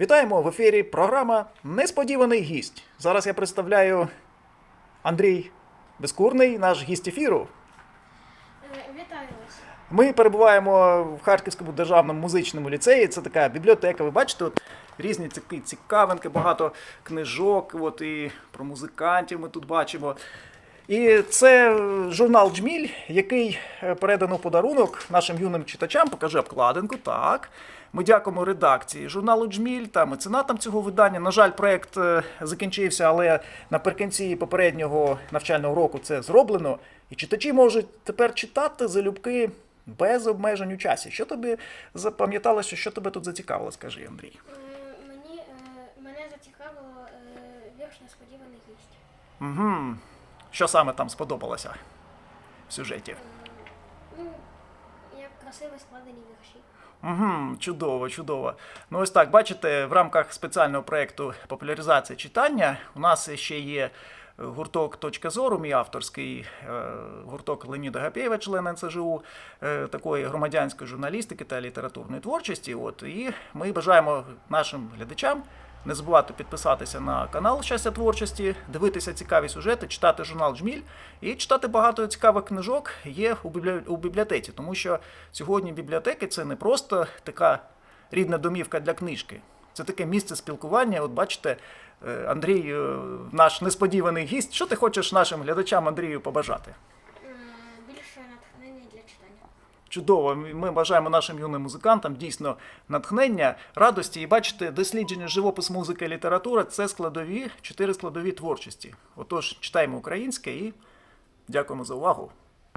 Вітаємо в ефірі програма Несподіваний гість. Зараз я представляю Андрій Безкурний, наш гість ефіру. Е, Вітаю вас. Ми перебуваємо в Харківському державному музичному ліцеї. Це така бібліотека. Ви бачите, от різні цікавинки, багато книжок. От і про музикантів ми тут бачимо. І це журнал Джміль, який е, передано в подарунок нашим юним читачам. Покажи обкладинку. Так. Ми дякуємо редакції журналу Джміль та меценатам цього видання. На жаль, проект е, закінчився, але наприкінці попереднього навчального року це зроблено. І читачі можуть тепер читати залюбки без обмежень у часі. Що тобі запам'яталося, що тебе тут зацікавило, скажи, Андрій? Е, Мені мене зацікавило вірш несподіваний гість. Угу. Що саме там сподобалося в сюжеті? Ну, як красиво складені вірші. Угу, чудово, чудово. Ну ось так, бачите, в рамках спеціального проєкту популяризації читання у нас ще є гурток Точка зору, мій авторський е, гурток Леоніда Гапєєва, члена НСЖУ, е, такої громадянської журналістики та літературної творчості. От, і ми бажаємо нашим глядачам не забувати підписатися на канал Щастя творчості, дивитися цікаві сюжети, читати журнал Джміль і читати багато цікавих книжок є у бібліотеці, тому що сьогодні бібліотеки це не просто така рідна домівка для книжки. Це таке місце спілкування. От бачите, е, Андрій, е, наш несподіваний гість. Що ти хочеш нашим глядачам Андрію побажати? Більше натхнення для читання. Чудово. Ми бажаємо нашим юним музикантам дійсно натхнення, радості. І бачите, дослідження живопис, музика і література це складові, чотири складові творчості. Отож, читаємо українське і дякуємо за увагу.